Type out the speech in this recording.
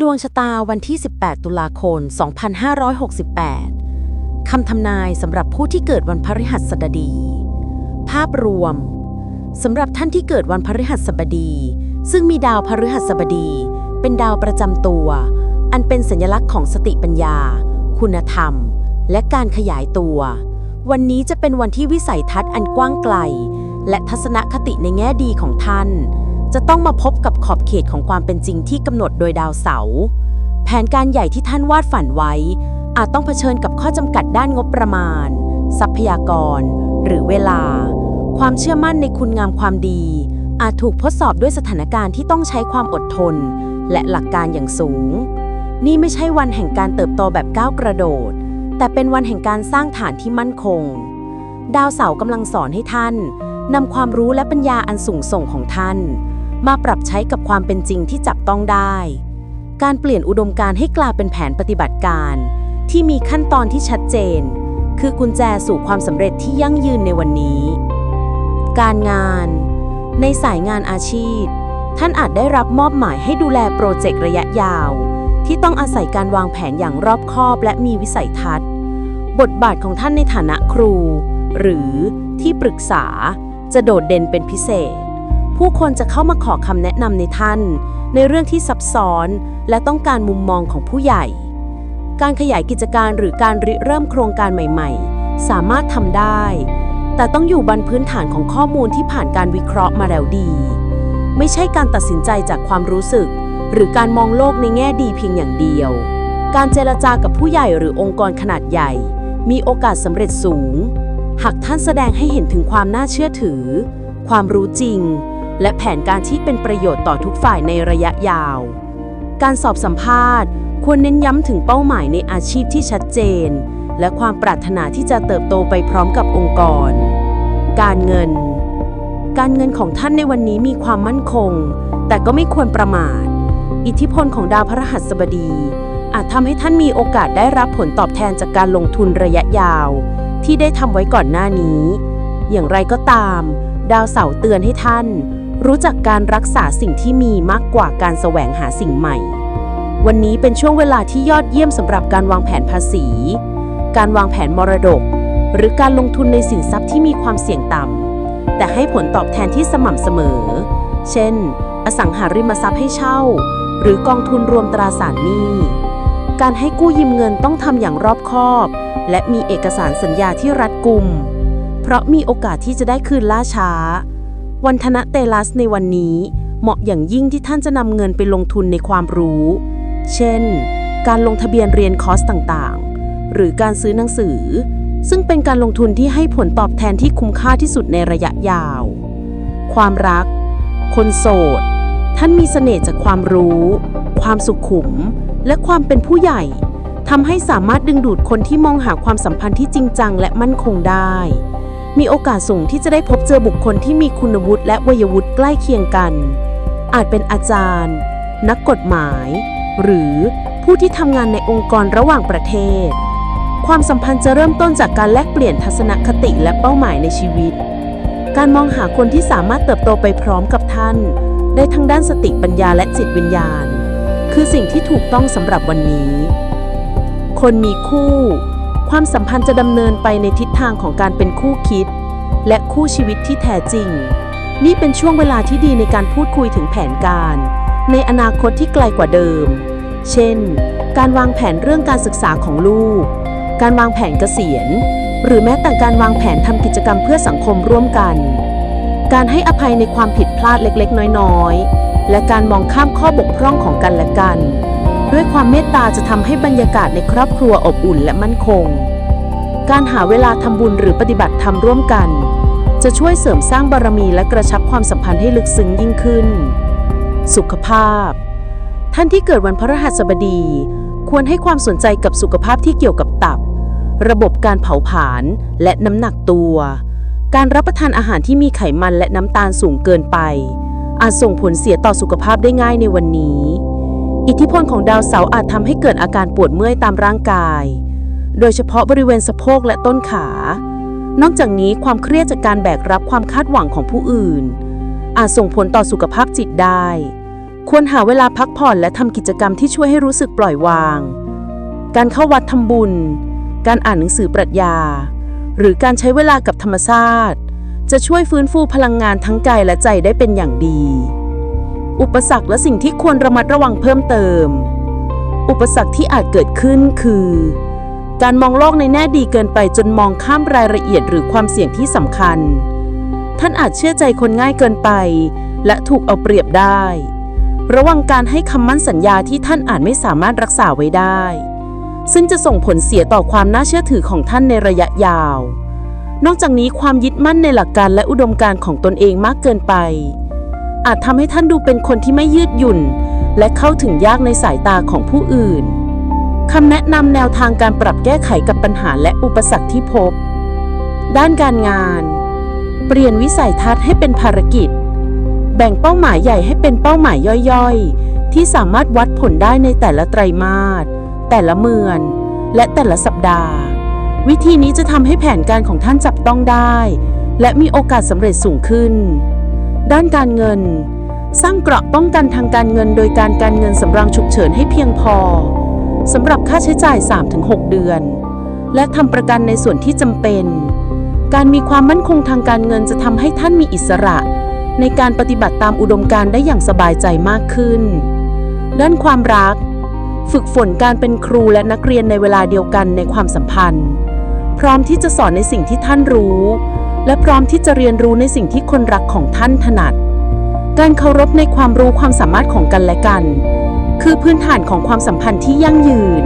ดวงชะตาวันที่ 18 ตุลาคม 2568 คำทำนายสำหรับผู้ที่เกิดวันพฤหัสบดี ภาพรวม สำหรับท่านที่เกิดวันพฤหัสบดี ซึ่งมีดาวพฤหัสบดี เป็นดาวประจำตัว อันเป็นสัญลักษณ์ของสติปัญญา คุณธรรม และการขยายตัว วันนี้จะเป็นวันที่วิสัยทัศน์อันกว้างไกล และทัศนคติในแง่ดีของท่าน จะต้องมาพบกับขอบเขตของความเป็นจริงที่กำหนดโดยดาวเสาร์แผนการใหญ่ที่ท่านวาดฝันไว้ อาจต้องเผชิญกับข้อจำกัดด้านงบประมาณ ทรัพยากร หรือเวลา ความเชื่อมั่นในคุณงามความดี อาจถูกทดสอบด้วยสถานการณ์ที่ต้องใช้ความอดทน และหลักการอย่างสูง นี่ไม่ใช่วันแห่งการเติบโตแบบก้าวกระโดด แต่เป็นวันแห่งการสร้างฐานที่มั่นคง ดาวเสาร์กำลังสอนให้ท่านนำความรู้และปัญญาอันสูงส่งของท่าน มาปรับใช้กับความเป็นจริงที่จับต้องได้ การเปลี่ยนอุดมการให้กลายเป็นแผนปฏิบัติการ ที่มีขั้นตอนที่ชัดเจน คือกุญแจสู่ความสำเร็จที่ยั่งยืนในวันนี้ การงาน ในสายงานอาชีพ ท่านอาจได้รับมอบหมายให้ดูแลโปรเจกต์ระยะยาว ที่ต้องอาศัยการวางแผนอย่างรอบคอบและมีวิสัยทัศน์ บทบาทของท่านในฐานะครู หรือที่ปรึกษาจะโดดเด่นเป็นพิเศษ ผู้คนจะเข้ามาขอคำแนะนำในท่าน ในเรื่องที่ซับซ้อน และต้องการมุมมองของผู้ใหญ่ การขยายกิจการหรือการริเริ่มโครงการใหม่ ๆ สามารถทำได้ แต่ต้องอยู่บนพื้นฐานของข้อมูลที่ผ่านการวิเคราะห์มาแล้วดี ไม่ใช่การตัดสินใจจากความรู้สึก หรือการมองโลกในแง่ดีเพียงอย่างเดียว การเจรจากับผู้ใหญ่หรือองค์กรขนาดใหญ่ มีโอกาสสำเร็จสูง หากท่านแสดงให้เห็นถึงความน่าเชื่อถือ ความรู้จริง และแผนการที่เป็นประโยชน์ต่อทุกฝ่ายในระยะยาว การสอบสัมภาษณ์ ควรเน้นย้ำถึงเป้าหมายในอาชีพที่ชัดเจน และความปรารถนาที่จะเติบโตไปพร้อมกับองค์กร การเงิน การเงินของท่านในวันนี้มีความมั่นคง แต่ก็ไม่ควรประมาท อิทธิพลของดาวพฤหัสบดี อาจทำให้ท่านมีโอกาสได้รับผลตอบแทนจากการลงทุนระยะยาว ที่ได้ทำไว้ก่อนหน้านี้ อย่างไรก็ตาม ดาวเสาร์เตือนให้ท่าน รู้จักการรักษาสิ่งที่มีมากกว่าการแสวงหาสิ่งใหม่ วันนี้เป็นช่วงเวลาที่ยอดเยี่ยมสำหรับการวางแผนภาษี การวางแผนมรดก หรือการลงทุนในสินทรัพย์ที่มีความเสี่ยงต่ำแต่ให้ผลตอบแทนที่สม่ำเสมอ เช่น อสังหาริมทรัพย์ให้เช่า หรือกองทุนรวมตราสารหนี้การให้กู้ยืมเงินต้องทำอย่างรอบคอบ และมีเอกสารสัญญาที่รัดกุม เพราะมีโอกาสที่จะได้คืนล่าช้า วันธนะเตลัสในวันนี้ เหมาะอย่างยิ่งที่ท่านจะนำเงินไปลงทุนในความรู้ เช่น การลงทะเบียนเรียนคอร์สต่างๆ หรือการซื้อหนังสือ ซึ่งเป็นการลงทุนที่ให้ผลตอบแทนที่คุ้มค่าที่สุดในระยะยาว ความรัก คนโสด ท่านมีเสน่ห์จากความรู้ ความสุขุม และความเป็นผู้ใหญ่ทำให้สามารถดึงดูดคนที่มองหาความสัมพันธ์ที่จริงจังและมั่นคงได้ มีโอกาสสูงที่จะได้พบเจอบุคคลที่มีคุณวุฒิและวัยวุฒิใกล้เคียงกัน อาจเป็นอาจารย์ นักกฎหมาย หรือผู้ที่ทำงานในองค์กรระหว่างประเทศ ความสัมพันธ์จะเริ่มต้นจากการแลกเปลี่ยนทัศนคติและเป้าหมายในชีวิต การมองหาคนที่สามารถเติบโตไปพร้อมกับท่าน ได้ทั้งด้านสติปัญญาและจิตวิญญาณ คือสิ่งที่ถูกต้องสำหรับวันนี้ คนมีคู่ ความสัมพันธ์จะดำเนินไปในทิศทางของการเป็นคู่คิด และคู่ชีวิตที่แท้จริง นี่เป็นช่วงเวลาที่ดีในการพูดคุยถึงแผนการ ในอนาคตที่ไกลกว่าเดิม เช่น การวางแผนเรื่องการศึกษาของลูก การวางแผนเกษียณ หรือแม้แต่การวางแผนทำกิจกรรมเพื่อสังคมร่วมกัน การให้อภัยในความผิดพลาดเล็กๆ น้อยๆ และการมองข้ามข้อบกพร่องของกันและกัน ด้วยความเมตตาจะทำให้บรรยากาศในครอบครัวอบอุ่นและมั่นคง การหาเวลาทำบุญหรือปฏิบัติธรรมร่วมกัน จะช่วยเสริมสร้างบารมีและกระชับความสัมพันธ์ให้ลึกซึ้งยิ่งขึ้น สุขภาพ ท่านที่เกิดวันพฤหัสบดี ควรให้ความสนใจกับสุขภาพที่เกี่ยวกับตับ ระบบการเผาผลาญและน้ำหนักตัว การรับประทานอาหารที่มีไขมันและน้ำตาลสูงเกินไป อาจส่งผลเสียต่อสุขภาพได้ง่ายในวันนี้ อิทธิพลของดาวเสาร์อาจทำให้เกิดอาการปวดเมื่อยตามร่างกาย โดยเฉพาะบริเวณสะโพกและต้นขา นอกจากนี้ความเครียดจากการแบกรับความคาดหวังของผู้อื่น อาจส่งผลต่อสุขภาพจิตได้ ควรหาเวลาพักผ่อนและทำกิจกรรมที่ช่วยให้รู้สึกปล่อยวาง การเข้าวัดทำบุญ การอ่านหนังสือปรัชญา หรือการใช้เวลากับธรรมชาติจะช่วยฟื้นฟูพลังงานทั้งกายและใจได้เป็นอย่างดี อุปสรรคและสิ่งที่ควรระมัดระวังเพิ่มเติม อุปสรรคที่อาจเกิดขึ้นคือ การมองโลกในแง่ดีเกินไปจนมองข้ามรายละเอียดหรือความเสี่ยงที่สำคัญ ท่านอาจเชื่อใจคนง่ายเกินไป และถูกเอาเปรียบได้ ระวังการให้คำมั่นสัญญาที่ท่านอาจไม่สามารถรักษาไว้ได้ ซึ่งจะส่งผลเสียต่อความน่าเชื่อถือของท่านในระยะยาว นอกจากนี้ความยึดมั่นในหลักการและอุดมการณ์ของตนเองมากเกินไป อาจทำให้ท่านดูเป็นคนที่ไม่ยืดหยุ่น และเข้าถึงยากในสายตาของผู้อื่นคำแนะนำแนวทางการปรับแก้ไขกับปัญหาและอุปสรรคที่พบ ด้านการงาน เปลี่ยนวิสัยทัศน์ให้เป็นภารกิจ แบ่งเป้าหมายใหญ่ให้เป็นเป้าหมายย่อยๆ ที่สามารถวัดผลได้ในแต่ละไตรมาส แต่ละเมือน และแต่ละสัปดาห์ วิธีนี้จะทำให้แผนการของท่านจับต้องได้ และมีโอกาสสำเร็จสูงขึ้น ด้านการเงิน สร้างเกราะป้องกันทางการเงิน โดยการการเงินสำรองฉุกเฉินให้เพียงพอสำหรับค่าใช้จ่าย 3-6 เดือน และทำประกันในส่วนที่จำเป็น การมีความมั่นคงทางการเงินจะทำให้ท่านมีอิสระ ในการปฏิบัติตามอุดมการได้อย่างสบายใจมากขึ้น ด้านความรัก ฝึกฝนการเป็นครูและนักเรียนในเวลาเดียวกันในความสัมพันธ์ พร้อมที่จะสอนในสิ่งที่ท่านรู้ และพร้อมที่จะเรียนรู้ในสิ่งที่คนรักของท่านถนัด การเคารพในความรู้ความสามารถของกันและกัน คือพื้นฐานของความสัมพันธ์ที่ยั่งยืน